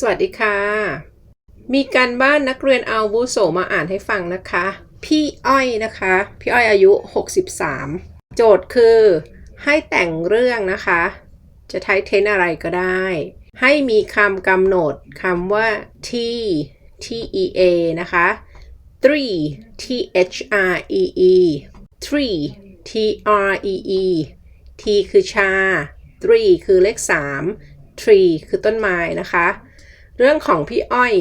สวัสดีค่ะ มีการบ้านนักเรียนอาวุโสมาอ่านให้ฟังนะคะ พี่อ้อยนะคะ พี่อ้อยอายุ 63 โจทย์คือ ให้แต่งเรื่องนะคะ จะใช้เทนอะไรก็ได้ ให้มีคำกำหนดคำว่า t t e a นะคะ three t h r e e three t r e e t คือชา three คือเลข 3 tree คือต้นไม้นะคะ เรื่องของพี่อ้อย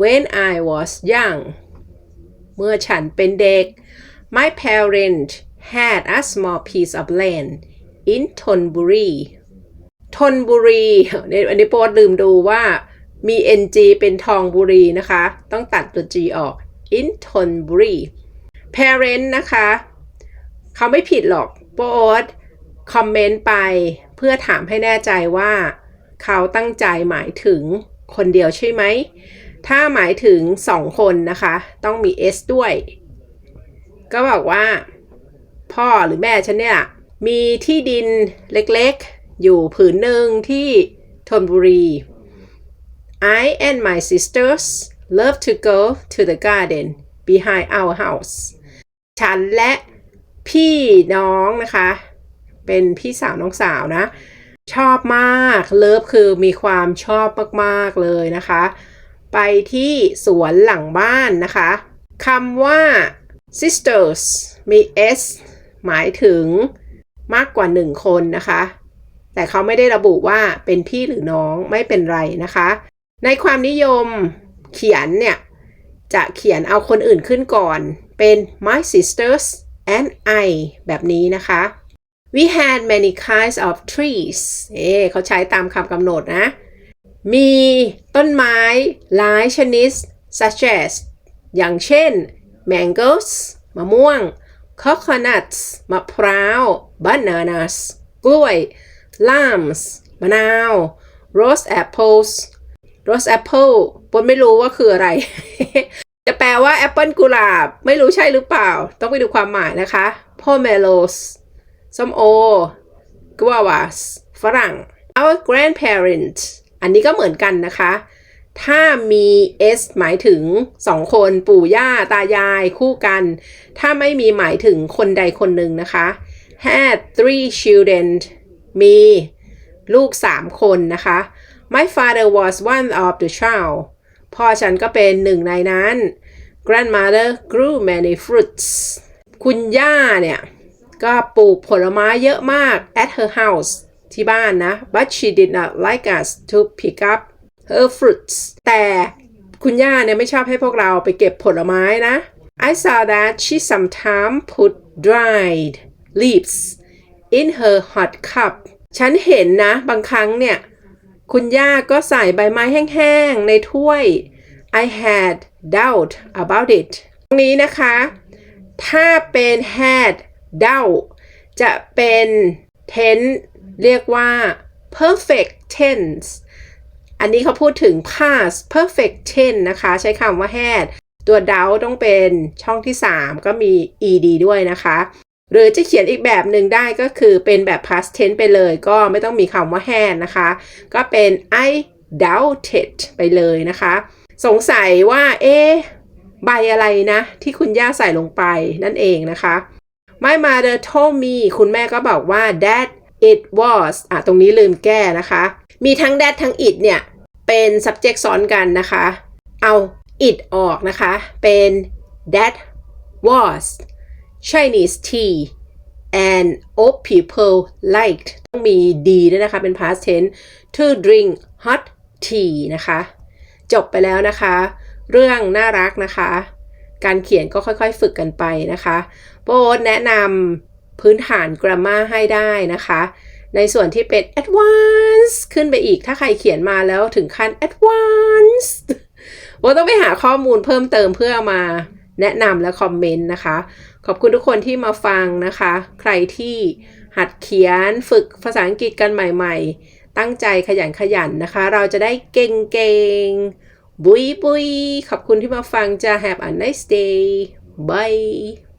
when I was young เมื่อฉันเป็นเด็ก my parents had a small piece of land in Thonburi ทนบุรีอันนี้โปรดลืมดูว่ามี ng เป็นทองบุรีนะคะ ต้องตัดตัว g ออก in ทนบุรี parent นะคะเขาไม่ผิดหรอกโปรดคอมเมนต์ไปเพื่อถามให้แน่ใจว่า เขาตั้งใจหมายถึง คนเดียวใช่ไหม ถ้าหมายถึงสองคนนะคะ ต้องมี s ด้วย ก็บอกว่า พ่อหรือแม่ฉันเนี่ย มีที่ดินเล็กๆ อยู่ผืนหนึ่งที่ธนบุรี I and my sisters love to go to the garden behind our house ฉันและพี่น้องนะคะ เป็นพี่สาวน้องสาวนะ ชอบมากเลิฟคือมีความชอบมากๆเลยนะคะ ไปที่สวนหลังบ้านนะคะคำว่า sisters มี s หมายถึงมากกว่าหนึ่งคนนะคะ แต่เขาไม่ได้ระบุว่าเป็นพี่หรือน้องไม่เป็นไรนะคะ ในความนิยมเขียนเนี่ย จะเขียนเอาคนอื่นขึ้นก่อน เป็น my sisters and I แบบนี้นะคะ we had many kinds of trees เอ๊เขาใช้ตามคำกำหนดนะ มีต้นไม้หลายชนิด such as อย่างเช่น mangoes มะม่วง coconuts มะพร้าว bananas กล้วย limes มะนาว rose apples rose apple ปนไม่รู้ว่าคืออะไร จะแปลว่าแอปเปิลกุหลาบ ไม่รู้ใช่หรือเปล่า ต้องไปดูความหมายนะคะ pomelos ส้มโอ guavas ฝรั่ง our grandparents อันนี้ก็เหมือนกันนะคะ ถ้ามี s หมายถึงสองคนปู่ย่าตายายคู่กัน ถ้าไม่มีหมายถึงคนใดคนหนึ่งนะคะ had three children มีลูกสามคนนะคะ my father was one of the child พ่อฉันก็เป็นหนึ่งในนั้น grandmother grew many fruits คุณย่าเนี่ย ก็ปลูกผลไม้เยอะมาก at her house ที่บ้านนะ but she did not like us to pick up her fruits แต่คุณย่าเนี่ยไม่ชอบให้พวกเราไปเก็บผลไม้นะ I saw that she sometimes put dried leaves in her hot cup ฉันเห็นนะ บางครั้งเนี่ย คุณย่าก็ใส่ใบไม้แห้งๆ ในถ้วย I had doubt about it ตรงนี้นะคะ ถ้าเป็น had doubt จะเป็น tense เรียกว่า perfect tense อันนี้เขาพูดถึง past perfect tense นะคะ ใช้คำว่า had ตัว doubt ต้องเป็นช่องที่ 3 ก็มี ed ด้วยนะคะ หรือจะเขียนอีกแบบหนึ่งได้ก็คือเป็นแบบ past tense ไปเลย ก็ไม่ต้องมีคำว่า had นะคะ ก็เป็น I doubted ไปเลยนะคะ สงสัยว่า เอ๊ะใบอะไรนะ ที่คุณย่าใส่ลงไปนั่นเองนะคะ My mother told me คุณแม่ก็บอกว่า that it was อะตรงนี้ลืมแก้นะคะ มีทั้ง that ทั้ง it เนี่ยเป็น subject ซ้อนกันนะคะ เอา it ออกนะคะ เป็น that was Chinese tea and old people liked ต้องมี d ด้วยนะคะ เป็น past tense to drink hot tea นะคะ จบไปแล้วนะคะ เรื่องน่ารักนะคะ การเขียนก็ค่อยๆฝึกกันไปนะคะ โปรดแนะนำพื้นฐาน grammar ให้ได้นะคะ ในส่วนที่เป็น advanced ขึ้นไปอีกถ้าใครเขียนมาแล้วถึงขั้น advanced โบต้องไปหาข้อมูลเพิ่มเติมเพื่อมาแนะนำและคอมเมนต์นะคะ ขอบคุณทุกคนที่มาฟังนะคะ ใครที่หัดเขียนฝึกภาษาอังกฤษกันใหม่ ๆ ตั้งใจขยันขยันนะคะ เราจะได้เก่งๆ บุยบุยขอบคุณที่มาฟังจะ have a nice day bye